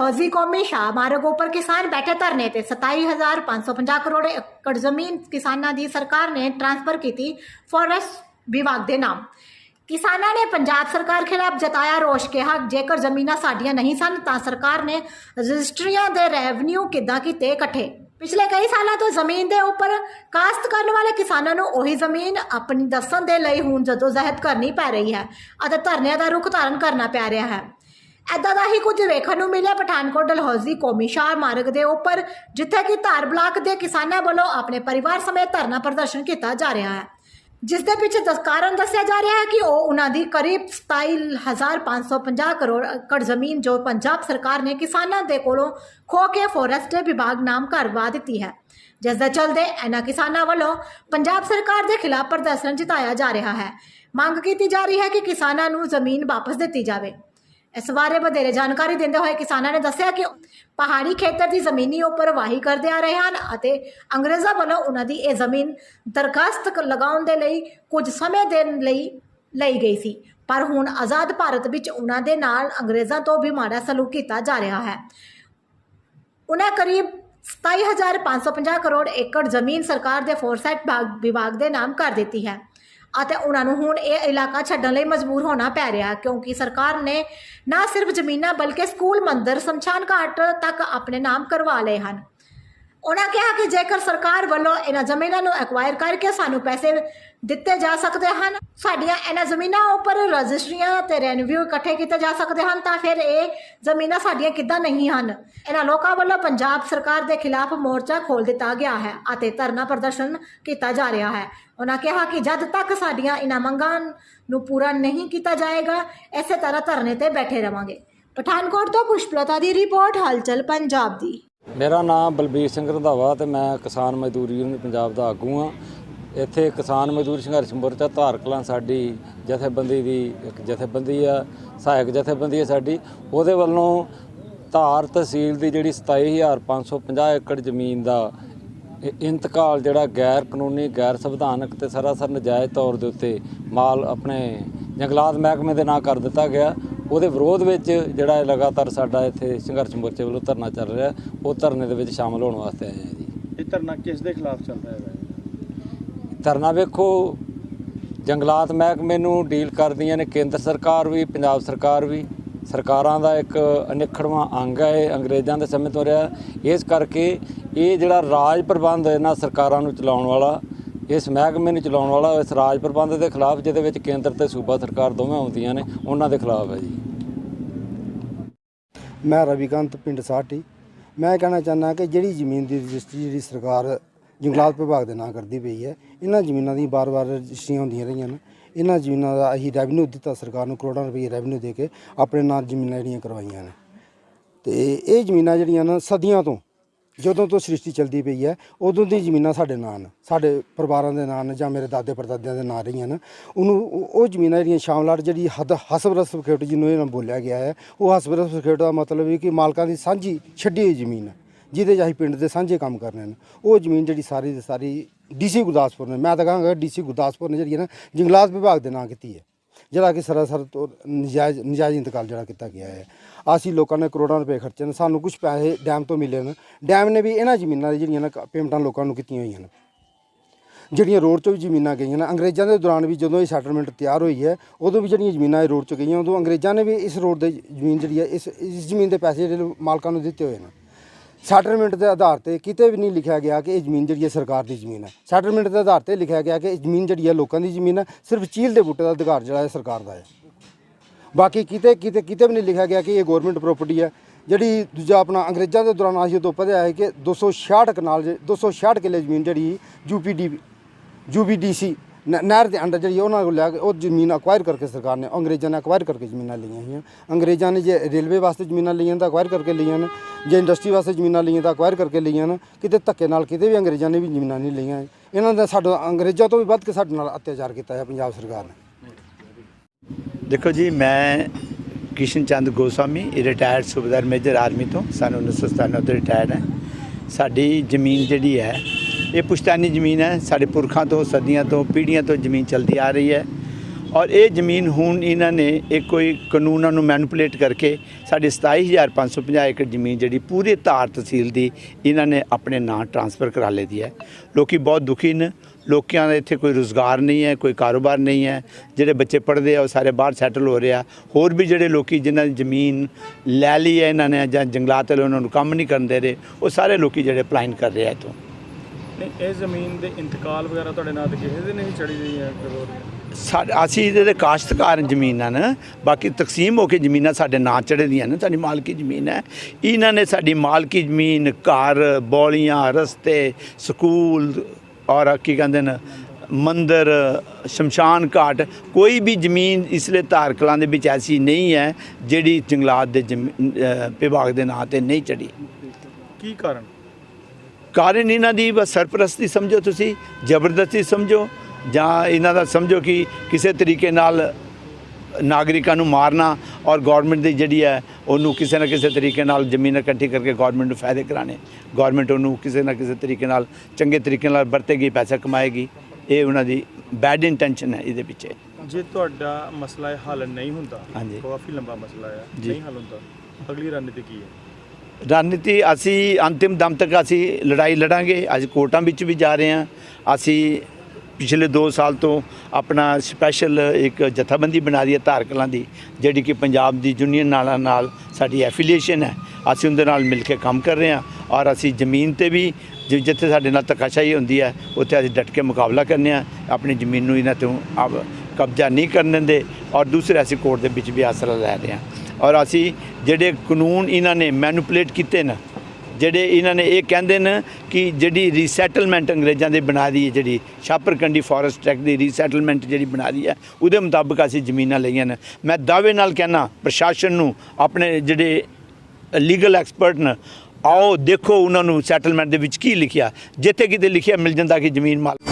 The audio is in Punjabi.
डलहौजी कौमी शाह मार्ग ਉੱਪਰ ਕਿਸਾਨ ਬੈਠੇ ਧਰਨੇ ਤੇ 27550 ਕਰੋੜ ਏਕੜ ਜ਼ਮੀਨ ਕਿਸਾਨਾਂ ਦੀ ਸਰਕਾਰ ਨੇ ਟ੍ਰਾਂਸਫਰ ਕੀਤੀ ਫੋਰੈਸਟ ਵਿਭਾਗ ਦੇ ਨਾਮ ਕਿਸਾਨਾਂ ਨੇ ਪੰਜਾਬ ਸਰਕਾਰ ਖਿਲਾਫ ਜਤਾਇਆ ਰੋਸ਼ ਕਿਹਾ ਜੇਕਰ ਜ਼ਮੀਨਾਂ ਸਾਡੀਆਂ ਨਹੀਂ ਸਨ ਤਾਂ ਸਰਕਾਰ ਨੇ ਰਜਿਸਟਰੀਆਂ ਦੇ ਰੈਵਨਿਊ ਕਿੱਦਾਂ ਕੀਤੇ ਇਕੱਠੇ ਪਿਛਲੇ ਕਈ ਸਾਲਾਂ ਤੋਂ ਜ਼ਮੀਨ ਦੇ ਉੱਪਰ ਕਾਸ਼ਤ ਕਰਨ ਵਾਲੇ ਕਿਸਾਨਾਂ ਨੂੰ ਉਹੀ ਜ਼ਮੀਨ ਆਪਣੀ ਦੱਸਣ ਦੇ ਲਈ ਹੁਣ ਜਦੋਜਹਿਦ ਕਰਨੀ ਪੈ ਰਹੀ ਹੈ ਅਤੇ ਧਰਨਿਆਂ ਦਾ ਰੁਖ ਧਾਰਨ ਕਰਨਾ ਪੈ ਰਿਹਾ ਹੈ ਐਦਾਂ ਦਾ ਹੀ ਕੁਝ ਵੇਖਣ ਨੂੰ ਮਿਲਿਆ। ਪਠਾਨਕੋਟ, ਡਲਹੌਜ਼ੀ, ਕੌਮੀ ਸ਼ਾਹ ਮਾਰਗ ਦੇ ਉੱਪਰ, ਜਿੱਥੇ ਕਿ ਧਾਰ ਬਲਾਕ ਦੇ ਕਿਸਾਨਾਂ ਵੱਲੋਂ ਆਪਣੇ ਪਰਿਵਾਰ ਸਮੇਤ ਧਰਨਾ ਪ੍ਰਦਰਸ਼ਨ ਕੀਤਾ ਜਾ ਰਿਹਾ ਹੈ। ਜਿਸ ਦੇ ਪਿੱਛੇ ਕਾਰਨ ਦੱਸਿਆ ਜਾ ਰਿਹਾ ਹੈ ਕਿ ਉਹ ਉਹਨਾਂ ਦੀ ਕਰੀਬ 27550 ਕਰੋੜ ਏਕੜ ਜ਼ਮੀਨ ਜੋ ਪੰਜਾਬ ਸਰਕਾਰ ਨੇ ਕਿਸਾਨਾਂ ਦੇ ਕੋਲੋਂ ਖੋ ਕੇ ਫੋਰੈਸਟ ਵਿਭਾਗ ਨਾਮ ਕਰਵਾ ਦਿੱਤੀ ਹੈ। ਜਿਸ ਦੇ ਚਲਦੇ ਇਹਨਾਂ ਕਿਸਾਨਾਂ ਵੱਲੋਂ ਪੰਜਾਬ ਸਰਕਾਰ ਦੇ ਖਿਲਾਫ ਪ੍ਰਦਰਸ਼ਨ ਜਿਤਾਇਆ ਜਾ ਰਿਹਾ ਹੈ। ਮੰਗ ਕੀਤੀ ਜਾ ਰਹੀ ਹੈ ਕਿ ਕਿਸਾਨਾਂ ਨੂੰ ਜ਼ਮੀਨ ਵਾਪਸ ਦਿੱਤੀ ਜਾਵੇ। ਇਸ ਬਾਰੇ ਵਧੇਰੇ ਜਾਣਕਾਰੀ ਦਿੰਦੇ ਹੋਏ ਕਿਸਾਨਾਂ ਨੇ ਦੱਸਿਆ ਕਿ ਪਹਾੜੀ ਖੇਤਰ ਦੀ ਜ਼ਮੀਨੀ ਉੱਪਰ ਵਾਹੀ ਕਰਦੇ ਆ ਰਹੇ ਹਨ ਅਤੇ ਅੰਗਰੇਜ਼ਾਂ ਵੱਲੋਂ ਉਹਨਾਂ ਦੀ ਇਹ ਜ਼ਮੀਨ ਦਰਖਾਸਤ ਲਗਾਉਣ ਦੇ ਲਈ ਕੁਝ ਸਮੇਂ ਦੇ ਲਈ ਲਈ ਗਈ ਸੀ। ਪਰ ਹੁਣ ਆਜ਼ਾਦ ਭਾਰਤ ਵਿੱਚ ਉਹਨਾਂ ਦੇ ਨਾਲ ਅੰਗਰੇਜ਼ਾਂ ਤੋਂ ਵੀ ਮਾੜਾ ਸਲੂਕ ਕੀਤਾ ਜਾ ਰਿਹਾ ਹੈ। ਉਹਨਾਂ ਕਰੀਬ 27550 ਕਰੋੜ ਏਕੜ ਜ਼ਮੀਨ ਸਰਕਾਰ ਦੇ ਫੋਰਸੈਟ ਭਾਗ- ਵਿਭਾਗ ਦੇ ਨਾਮ ਕਰ ਦਿੱਤੀ ਹੈ। ਅਤੇ ਉਹਨਾਂ ਨੂੰ ਹੁਣ ਇਹ ਇਲਾਕਾ ਛੱਡਣ ਲਈ ਮਜਬੂਰ ਹੋਣਾ ਪੈ ਰਿਹਾ ਕਿਉਂਕਿ ਸਰਕਾਰ ਨੇ ਨਾ ਸਿਰਫ ਜ਼ਮੀਨਾਂ ਬਲਕਿ ਸਕੂਲ ਮੰਦਰ, ਸ਼ਮਸ਼ਾਨ ਘਾਟ ਤੱਕ ਆਪਣੇ ਨਾਮ ਕਰਵਾ ਲਏ ਹਨ। ਉਹਨਾਂ ਕਿਹਾ ਕਿ ਜੇਕਰ ਸਰਕਾਰ ਵੱਲੋਂ ਇਹਨਾਂ ਜ਼ਮੀਨਾਂ ਨੂੰ ਐਕਵਾਇਰ ਕਰਕੇ ਸਾਨੂੰ ਪੈਸੇ ਦਿੱਤੇ ਜਾ ਸਕਦੇ ਹਨ, ਸਾਡੀਆਂ ਇਹਨਾਂ ਜ਼ਮੀਨਾਂ ਉੱਪਰ ਰਜਿਸਟਰੀਆਂ ਤੇ ਰੈਨਿਊ ਇਕੱਠੇ ਕੀਤੇ ਜਾ ਸਕਦੇ ਹਨ, ਤਾਂ ਫਿਰ ਇਹ ਜ਼ਮੀਨਾਂ ਸਾਡੀਆਂ ਕਿੱਦਾਂ ਨਹੀਂ ਹਨ? ਇਹਨਾਂ ਲੋਕਾਂ ਵੱਲੋਂ ਪੰਜਾਬ ਸਰਕਾਰ ਦੇ ਖਿਲਾਫ ਮੋਰਚਾ ਖੋਲ ਦਿੱਤਾ ਗਿਆ ਹੈ ਅਤੇ ਧਰਨਾ ਪ੍ਰਦਰਸ਼ਨ ਕੀਤਾ ਜਾ ਰਿਹਾ ਹੈ। ਉਹਨਾਂ ਕਿਹਾ ਕਿ ਜਦ ਤੱਕ ਸਾਡੀਆਂ ਇਹਨਾਂ ਮੰਗਾਂ ਨੂੰ ਪੂਰਾ ਨਹੀਂ ਕੀਤਾ ਜਾਏਗਾ, ਇਸੇ ਤਰ੍ਹਾਂ ਧਰਨੇ ਤੇ ਬੈਠੇ ਰਵਾਂਗੇ। ਪਠਾਨਕੋਟ ਤੋਂ ਪੁਸ਼ਪਲਤਾ ਦੀ ਰਿਪੋਰਟ, ਹਲਚਲ ਪੰਜਾਬ ਦੀ। ਮੇਰਾ ਨਾਮ ਬਲਬੀਰ ਸਿੰਘ ਰੰਧਾਵਾ ਤੇ ਮੈਂ ਕਿਸਾਨ ਮਜ਼ਦੂਰ ਯੂਨੀਅਨ ਪੰਜਾਬ ਦਾ ਆਗੂ ਹਾਂ। ਇੱਥੇ ਕਿਸਾਨ ਮਜ਼ਦੂਰ ਸੰਘਰਸ਼ ਮੋਰਚਾ ਧਾਰਕਲਾਂ ਸਾਡੀ ਜਥੇਬੰਦੀ ਦੀ ਇੱਕ ਜਥੇਬੰਦੀ ਆ, ਸਹਾਇਕ ਜਥੇਬੰਦੀ ਹੈ ਸਾਡੀ। ਉਹਦੇ ਵੱਲੋਂ ਧਾਰ ਤਹਿਸੀਲ ਦੀ ਜਿਹੜੀ 27550 ਏਕੜ ਜ਼ਮੀਨ ਦਾ ਇੰਤਕਾਲ ਜਿਹੜਾ ਗੈਰ ਕਾਨੂੰਨੀ, ਗੈਰ ਸੰਵਿਧਾਨਕ ਤੇ ਸਰਾਸਰ ਨਜਾਇਜ਼ ਤੌਰ ਦੇ ਉੱਤੇ ਮਾਲ ਆਪਣੇ ਜੰਗਲਾਤ ਮਹਿਕਮੇ ਦੇ ਨਾਂ ਕਰ ਦਿੱਤਾ ਗਿਆ। ਉਹਦੇ ਵਿਰੋਧ ਵਿੱਚ ਜਿਹੜਾ ਲਗਾਤਾਰ ਸਾਡਾ ਇੱਥੇ ਸੰਘਰਸ਼ ਮੋਰਚੇ ਵੱਲੋਂ ਧਰਨਾ ਚੱਲ ਰਿਹਾ ਉਹ ਧਰਨੇ ਦੇ ਵਿੱਚ ਸ਼ਾਮਲ ਹੋਣ ਵਾਸਤੇ ਆਏ ਹਾਂ ਜੀ। ਇਹ ਧਰਨਾ ਕਿਸ ਦੇ ਖਿਲਾਫ ਚੱਲ ਰਿਹਾ ਹੈ? ਧਰਨਾ ਵੇਖੋ ਜੰਗਲਾਤ ਮਹਿਕਮੇ ਨੂੰ ਡੀਲ ਕਰਦੀਆਂ ਨੇ ਕੇਂਦਰ ਸਰਕਾਰ ਵੀ ਪੰਜਾਬ ਸਰਕਾਰ ਵੀ। ਸਰਕਾਰਾਂ ਦਾ ਇੱਕ ਅਨਿੱਖੜਵਾਂ ਅੰਗ ਹੈ ਇਹ ਅੰਗਰੇਜ਼ਾਂ ਦੇ ਸਮੇਂ ਤੋਂ ਰਿਹਾ। ਇਸ ਕਰਕੇ ਇਹ ਜਿਹੜਾ ਰਾਜ ਪ੍ਰਬੰਧ ਇਹਨਾਂ ਸਰਕਾਰਾਂ ਨੂੰ ਚਲਾਉਣ ਵਾਲਾ ਇਸ ਮਹਿਕਮੇ ਨੂੰ ਚਲਾਉਣ ਵਾਲਾ ਇਸ ਰਾਜ ਪ੍ਰਬੰਧ ਦੇ ਖਿਲਾਫ, ਜਿਹਦੇ ਵਿੱਚ ਕੇਂਦਰ ਤੇ ਸੂਬਾ ਸਰਕਾਰ ਦੋਵੇਂ ਆਉਂਦੀਆਂ ਨੇ, ਉਹਨਾਂ ਦੇ ਖਿਲਾਫ ਹੈ ਜੀ। ਮੈਂ ਰਵੀਕਾਂਤ ਪਿੰਡ ਸਾਟੀ। ਮੈਂ ਕਹਿਣਾ ਚਾਹੁੰਦਾ ਕਿ ਜਿਹੜੀ ਜ਼ਮੀਨ ਦੀ ਰਜਿਸਟਰੀ ਜਿਹੜੀ ਸਰਕਾਰ ਜੰਗਲਾਤ ਵਿਭਾਗ ਦੇ ਨਾਂ ਕਰਦੀ ਪਈ ਹੈ, ਇਹਨਾਂ ਜ਼ਮੀਨਾਂ ਦੀ ਬਾਰ-ਬਾਰ ਰਜਿਸਟਰੀਆਂ ਹੁੰਦੀਆਂ ਰਹੀਆਂ ਨੇ। ਇਹਨਾਂ ਜ਼ਮੀਨਾਂ ਦਾ ਅਸੀਂ ਰੈਵਨਿਊ ਦਿੱਤਾ ਸਰਕਾਰ ਨੂੰ, ਕਰੋੜਾਂ ਰੁਪਏ ਰੈਵਨਿਊ ਦੇ ਕੇ ਆਪਣੇ ਨਾਂ ਜ਼ਮੀਨਾਂ ਜਿਹੜੀਆਂ ਕਰਵਾਈਆਂ ਨੇ। ਤੇ ਇਹ ਜ਼ਮੀਨਾਂ ਜਿਹੜੀਆਂ ਨੇ ਸਦੀਆਂ ਤੋਂ ਜਦੋਂ ਤੋਂ ਸ੍ਰਿਸ਼ਟੀ ਚੱਲਦੀ ਪਈ ਹੈ, ਉਦੋਂ ਦੀ ਜ਼ਮੀਨਾਂ ਸਾਡੇ ਨਾਂ ਨੇ, ਸਾਡੇ ਪਰਿਵਾਰਾਂ ਦੇ ਨਾਂ ਨੇ ਜਾਂ ਮੇਰੇ ਦਾਦੇ ਪੜਦਾਦਿਆਂ ਦੇ ਨਾਂ ਰਹੀਆਂ ਨੇ। ਉਹਨੂੰ ਉਹ ਉਹ ਜ਼ਮੀਨਾਂ ਜਿਹੜੀਆਂ ਸ਼ਾਮਲਾਟ ਜਿਹੜੀ ਹਦ ਹਸਬ ਰਸਬ ਖੇਟ ਜਿਹਨੂੰ ਇਹਨਾਂ ਬੋਲਿਆ ਗਿਆ ਹੈ, ਉਹ ਹਸਬ ਰਸਬ ਦਾ ਮਤਲਬ ਹੈ ਕਿ ਮਾਲਕਾਂ ਦੀ ਸਾਂਝੀ ਛੱਡੀ ਹੋਈ ਜ਼ਮੀਨ ਹੈ, ਜਿਹਦੇ 'ਚ ਅਸੀਂ ਪਿੰਡ ਦੇ ਸਾਂਝੇ ਕੰਮ ਕਰਨੇ ਨੇ। ਉਹ ਜ਼ਮੀਨ ਜਿਹੜੀ ਸਾਰੀ ਦੀ ਸਾਰੀ ਡੀਸੀ ਗੁਰਦਾਸਪੁਰ ਨੇ, ਮੈਂ ਤਾਂ ਕਹਾਂਗਾ ਡੀਸੀ ਗੁਰਦਾਸਪੁਰ ਨੇ ਜਿਹੜੀ ਹੈ ਨਾ ਜੰਗਲਾਤ ਵਿਭਾਗ ਦੇ ਨਾਂ ਕੀਤੀ ਹੈ। ਜਿਹੜਾ ਕਿ ਸਰਾਸਰ ਤੋਂ ਨਜਾਇਜ਼ ਨਜਾਇਜ਼ ਇੰਤਕਾਲ ਜਿਹੜਾ ਕੀਤਾ ਗਿਆ ਹੈ। ਅਸੀਂ ਲੋਕਾਂ ਨੇ ਕਰੋੜਾਂ ਰੁਪਏ ਖਰਚੇ ਨੇ, ਸਾਨੂੰ ਕੁਝ ਪੈਸੇ ਡੈਮ ਤੋਂ ਮਿਲੇ ਨੇ। ਡੈਮ ਨੇ ਵੀ ਇਹਨਾਂ ਜ਼ਮੀਨਾਂ ਦੀ ਜਿਹੜੀਆਂ ਨੇ ਕ- ਪੇਮੈਂਟਾਂ ਲੋਕਾਂ ਨੂੰ ਕੀਤੀਆਂ ਹੋਈਆਂ ਨੇ। ਜਿਹੜੀਆਂ ਰੋਡ 'ਚੋਂ ਵੀ ਜ਼ਮੀਨਾਂ ਗਈਆਂ ਨੇ, ਅੰਗਰੇਜ਼ਾਂ ਦੇ ਦੌਰਾਨ ਵੀ ਜਦੋਂ ਇਹ ਸੈਟਲਮੈਂਟ ਤਿਆਰ ਹੋਈ ਹੈ, ਉਦੋਂ ਵੀ ਜਿਹੜੀਆਂ ਜ਼ਮੀਨਾਂ ਇਹ ਰੋਡ 'ਚ ਗਈਆਂ, ਉਦੋਂ ਅੰਗਰੇਜ਼ਾਂ ਨੇ ਵੀ ਇਸ ਰੋਡ ਦੇ ਜ਼ਮੀਨ ਜਿਹੜੀ ਹੈ, ਇਸ ਇਸ ਜ਼ਮੀਨ ਦੇ ਪੈਸੇ ਜਿਹੜੇ ਮਾਲਕਾਂ ਨੂੰ ਦਿੱਤੇ ਹੋਏ ਨੇ। ਸੈਟਲਮੈਂਟ ਦੇ ਆਧਾਰ ਤੇ ਕਿਤੇ ਵੀ ਨਹੀਂ ਲਿਖਿਆ ਗਿਆ ਕਿ ਇਹ ਜ਼ਮੀਨ ਜਿਹੜੀ ਹੈ ਸਰਕਾਰ ਦੀ ਜ਼ਮੀਨ ਹੈ। ਸੈਟਲਮੈਂਟ ਦੇ ਆਧਾਰ ਤੇ ਲਿਖਿਆ ਗਿਆ ਕਿ ਇਹ ਜ਼ਮੀਨ ਜਿਹੜੀ ਹੈ ਲੋਕਾਂ ਦੀ ਜ਼ਮੀਨ ਹੈ, ਸਿਰਫ ਚੀਲ ਦੇ ਬੂਟੇ ਦਾ ਅਧਿਕਾਰ ਜਿਹੜਾ ਹੈ ਸਰਕਾਰ ਦਾ ਹੈ। ਬਾਕੀ ਕਿਤੇ ਕਿਤੇ ਕਿਤੇ ਵੀ ਨਹੀਂ ਲਿਖਿਆ ਗਿਆ ਕਿ ਇਹ ਗਵਰਨਮੈਂਟ ਪ੍ਰਾਪਰਟੀ ਹੈ। ਜਿਹੜੀ ਦੂਜਾ ਆਪਣਾ ਅੰਗਰੇਜ਼ਾਂ ਦੇ ਦੌਰਾਨ ਅਸੀਂ ਤੋਂ ਪਤਾ ਹੈ ਕਿ 266 ਕਨਾਲ ਜੇ- 266 ਕਿੱਲੇ ਜ਼ਮੀਨ ਜਿਹੜੀ ਯੂਪੀਡੀ ਯੂਬੀਡੀਸੀ ਨਹਿਰ ਦੇ ਅੰਡਰ ਜਿਹੜੀ ਉਹਨਾਂ ਕੋਲ ਲੈ ਕੇ ਉਹ ਜ਼ਮੀਨ ਅਕਵਾਇਰ ਕਰਕੇ ਸਰਕਾਰ ਨੇ, ਅੰਗਰੇਜ਼ਾਂ ਨੇ ਅਕਵਾਇਰ ਕਰਕੇ ਜ਼ਮੀਨਾਂ ਲਈਆਂ ਹੋਈਆਂ। ਅੰਗਰੇਜ਼ਾਂ ਨੇ ਜੇ ਰੇਲਵੇ ਵਾਸਤੇ ਜ਼ਮੀਨਾਂ ਲਈਆਂ ਤਾਂ ਅਕਵਾਇਰ ਕਰਕੇ ਲਈਆਂ ਨੇ। ਜੇ ਇੰਡਸਟਰੀ ਵਾਸਤੇ ਜ਼ਮੀਨਾਂ ਲਈਆਂ ਤਾਂ ਅਕਵਾਇਰ ਕਰਕੇ ਲਈਆਂ ਨੇ। ਕਿਤੇ ਧੱਕੇ ਨਾਲ ਕਿਤੇ ਵੀ ਅੰਗਰੇਜ਼ਾਂ ਨੇ ਵੀ ਜ਼ਮੀਨਾਂ ਨਹੀਂ ਲਈਆਂ। ਇਹਨਾਂ ਦਾ ਸਾਡਾ ਅੰਗਰੇਜ਼ਾਂ ਤੋਂ ਵੀ ਵੱਧ ਕੇ ਸਾਡੇ ਨਾਲ ਅਤਿਆਚਾਰ ਕੀਤਾ ਹੈ ਪੰਜਾਬ ਸਰਕਾਰ ਨੇ। ਦੇਖੋ ਜੀ, ਮੈਂ Kishan Chand Goswami retired Subedar major army ਤੋਂ। ਸਨ 1997 ਤੋਂ ਰਿਟਾਇਰਡ ਹੈ। ਸਾਡੀ ਜ਼ਮੀਨ ਜਿਹੜੀ ਹੈ ਇਹ ਪੁਸ਼ਤਾਨੀ ਜ਼ਮੀਨ ਹੈ, ਸਾਡੇ ਪੁਰਖਾਂ ਤੋਂ, ਸਦੀਆਂ ਤੋਂ, ਪੀੜ੍ਹੀਆਂ ਤੋਂ ਜ਼ਮੀਨ ਚਲਦੀ ਆ ਰਹੀ ਹੈ। ਔਰ ਇਹ ਜ਼ਮੀਨ ਹੁਣ ਇਹਨਾਂ ਨੇ ਇਹ ਕੋਈ ਕਾਨੂੰਨਾਂ ਨੂੰ ਮੈਨੀਪੂਲੇਟ ਕਰਕੇ ਸਾਡੇ 27550 ਏਕੜ ਜ਼ਮੀਨ ਜਿਹੜੀ ਪੂਰੇ ਧਾਰ ਤਹਿਸੀਲ ਦੀ ਇਹਨਾਂ ਨੇ ਆਪਣੇ ਨਾਂ ਟਰਾਂਸਫਰ ਕਰਾ ਲਈ ਹੈ। ਲੋਕੀ ਬਹੁਤ ਦੁਖੀ ਨੇ। ਲੋਕਾਂ ਦਾ ਇੱਥੇ ਕੋਈ ਰੋਜ਼ਗਾਰ ਨਹੀਂ ਹੈ, ਕੋਈ ਕਾਰੋਬਾਰ ਨਹੀਂ ਹੈ। ਜਿਹੜੇ ਬੱਚੇ ਪੜ੍ਹਦੇ ਆ, ਉਹ ਸਾਰੇ ਬਾਹਰ ਸੈਟਲ ਹੋ ਰਹੇ ਆ। ਹੋਰ ਵੀ ਜਿਹੜੇ ਲੋਕੀ ਜਿਨ੍ਹਾਂ ਦੀ ਜ਼ਮੀਨ ਲੈ ਲਈ ਹੈ ਇਹਨਾਂ ਨੇ ਜਾਂ ਜੰਗਲਾਤ ਵਾਲੇ ਉਹਨਾਂ ਨੂੰ ਕੰਮ ਨਹੀਂ ਕਰਨ ਦੇ ਰਹੇ, ਉਹ ਸਾਰੇ ਲੋਕੀ ਜਿਹੜੇ ਪਲਾਇਨ ਕਰ ਰਹੇ ਆ ਇੱਥੋਂ। ਨਹੀਂ ਇਹ ਜ਼ਮੀਨ ਦੇ ਇੰਤਕਾਲ ਵਗੈਰਾ ਤੁਹਾਡੇ ਨਾਂ ਤੇ ਕਿਸੇ ਦੇ ਨਹੀਂ ਚੜੀ ਰਹੀ ਹੈ ਅਸੀਂ ਇਹਦੇ ਦੇ ਕਾਸ਼ਤਕਾਰ ਜ਼ਮੀਨਾਂ ਨੇ ਬਾਕੀ ਤਕਸੀਮ ਹੋ ਕੇ ਜ਼ਮੀਨਾਂ ਸਾਡੇ ਨਾਂ ਚੜੇ ਦੀਆਂ ਨੇ ਸਾਡੀ ਮਾਲਕੀ ਜ਼ਮੀਨ ਹੈ। ਇਹਨਾਂ ਨੇ ਸਾਡੀ ਮਾਲਕੀ ਜ਼ਮੀਨ ਘਰ ਬੌਲੀਆਂ ਰਸਤੇ ਸਕੂਲ ਔਰ ਕੀ ਕਹਿੰਦੇ ਨੇ ਮੰਦਰ ਸ਼ਮਸ਼ਾਨ ਘਾਟ ਕੋਈ ਵੀ ਜ਼ਮੀਨ ਇਸਲੇ ਧਾਰ ਕਲਾਂ ਦੇ ਵਿੱਚ ਐਸੀ ਨਹੀਂ ਹੈ ਜਿਹੜੀ ਜੰਗਲਾਤ ਦੇ ਵਿਭਾਗ ਦੇ ਨਾਂ ਤੇ ਨਹੀਂ ਚੜੀ ਕੀ ਕਾਰਨ? ਕਾਰਨ ਇਹਨਾਂ ਦੀ ਬਸ ਸਰਪ੍ਰਸਤੀ ਸਮਝੋ ਤੁਸੀਂ ਜ਼ਬਰਦਸਤੀ ਸਮਝੋ ਜਾਂ ਇਹਨਾਂ ਦਾ ਸਮਝੋ ਕਿ ਕਿਸੇ ਤਰੀਕੇ ਨਾਲ ਨਾਗਰਿਕਾਂ ਨੂੰ ਮਾਰਨਾ ਔਰ ਗਵਰਨਮੈਂਟ ਦੀ ਜਿਹੜੀ ਹੈ ਉਹਨੂੰ ਕਿਸੇ ਨਾ ਕਿਸੇ ਤਰੀਕੇ ਨਾਲ ਜ਼ਮੀਨ ਇਕੱਠੀ ਕਰਕੇ ਗਵਰਨਮੈਂਟ ਨੂੰ ਫਾਇਦੇ ਕਰਾਣੇ ਗਵਰਨਮੈਂਟ ਉਹਨੂੰ ਕਿਸੇ ਨਾ ਕਿਸੇ ਤਰੀਕੇ ਨਾਲ ਚੰਗੇ ਤਰੀਕੇ ਨਾਲ ਵਰਤੇਗੀ ਪੈਸਾ ਕਮਾਏਗੀ ਇਹ ਉਹਨਾਂ ਦੀ ਬੈਡ ਇੰਟੈਂਸ਼ਨ ਹੈ ਇਹਦੇ ਪਿੱਛੇ ਜੇ ਤੁਹਾਡਾ ਮਸਲਾ ਹੱਲ ਨਹੀਂ ਹੁੰਦਾ। ਕਾਫੀ ਲੰਬਾ ਮਸਲਾ ਹੈ। ਨਹੀਂ ਹੱਲ ਹੁੰਦਾ ਅਗਲੀ ਰਣਨੀਤੀ ਕੀ ਹੈ ਰਣਨੀਤੀ, ਅਸੀਂ ਅੰਤਿਮ ਦਮ ਤੱਕ ਅਸੀਂ ਲੜਾਈ ਲੜਾਂਗੇ। ਅੱਜ ਕੋਰਟਾਂ ਵਿੱਚ ਵੀ ਜਾ ਰਹੇ ਹਾਂ। ਅਸੀਂ ਪਿਛਲੇ 2 ਸਾਲ ਤੋਂ ਆਪਣਾ ਸਪੈਸ਼ਲ ਇੱਕ ਜਥੇਬੰਦੀ ਬਣਾ ਰਹੀ ਹੈ ਧਾਰਕਲਾਂ ਦੀ, ਜਿਹੜੀ ਕਿ ਪੰਜਾਬ ਦੀ ਯੂਨੀਅਨ ਨਾਲਾਂ ਨਾਲ ਸਾਡੀ ਐਫੀਲੀਏਸ਼ਨ ਹੈ। ਅਸੀਂ ਉਹਦੇ ਨਾਲ ਮਿਲ ਕੇ ਕੰਮ ਕਰ ਰਹੇ ਹਾਂ ਔਰ ਅਸੀਂ ਜ਼ਮੀਨ ਤੇ ਵੀ ਜਿੱਥੇ ਸਾਡੇ ਨਾਲ ਧੱਕਾਸ਼ਾਹੀ ਹੁੰਦੀ ਹੈ, ਉੱਥੇ ਅਸੀਂ ਡਟ ਕੇ ਮੁਕਾਬਲਾ ਕਰਨੇ ਆ ਆਪਣੀ ਜ਼ਮੀਨ ਨੂੰ ਇਹਨਾਂ ਤੋਂ ਕਬਜ਼ਾ ਨਹੀਂ ਕਰਨ ਦਿੰਦੇ ਔਰ ਦੂਸਰੇ ਅਸੀਂ ਕੋਰਟ ਦੇ ਵਿੱਚ ਵੀ ਆਸਰਾ ਲੈ ਰਹੇ ਹਾਂ। ਔਰ ਅਸੀਂ ਜਿਹੜੇ ਕਾਨੂੰਨ ਇਹਨਾਂ ਨੇ ਮੈਨੂਪੂਲੇਟ ਕੀਤੇ ਨੇ, ਜਿਹੜੇ ਇਹਨਾਂ ਨੇ ਇਹ ਕਹਿੰਦੇ ਨੇ ਕਿ ਜਿਹੜੀ ਰੀਸੈਟਲਮੈਂਟ ਅੰਗਰੇਜ਼ਾਂ ਦੇ ਬਣਾ ਦੀ ਹੈ, ਜਿਹੜੀ ਛਾਪਰਕੰਡੀ ਫੋਰੈਸਟ ਐਕਟ ਦੀ ਰੀਸੈਟਲਮੈਂਟ ਜਿਹੜੀ ਬਣਾ ਦੀ ਹੈ, ਉਹਦੇ ਮੁਤਾਬਕ ਅਸੀਂ ਜ਼ਮੀਨਾਂ ਲਈਆਂ ਨੇ। ਮੈਂ ਦਾਅਵੇ ਨਾਲ ਕਹਿਣਾ, ਪ੍ਰਸ਼ਾਸਨ ਨੂੰ, ਆਪਣੇ ਜਿਹੜੇ ਲੀਗਲ ਐਕਸਪਰਟ ਨੇ, ਆਓ ਦੇਖੋ ਉਹਨਾਂ ਨੂੰ ਸੈਟਲਮੈਂਟ ਦੇ ਵਿੱਚ ਕੀ ਲਿਖਿਆ। ਜਿੱਥੇ ਕਿਤੇ ਲਿਖਿਆ, ਮਿਲ ਜਾਂਦਾ ਕਿ ਜ਼ਮੀਨ ਮਾਲ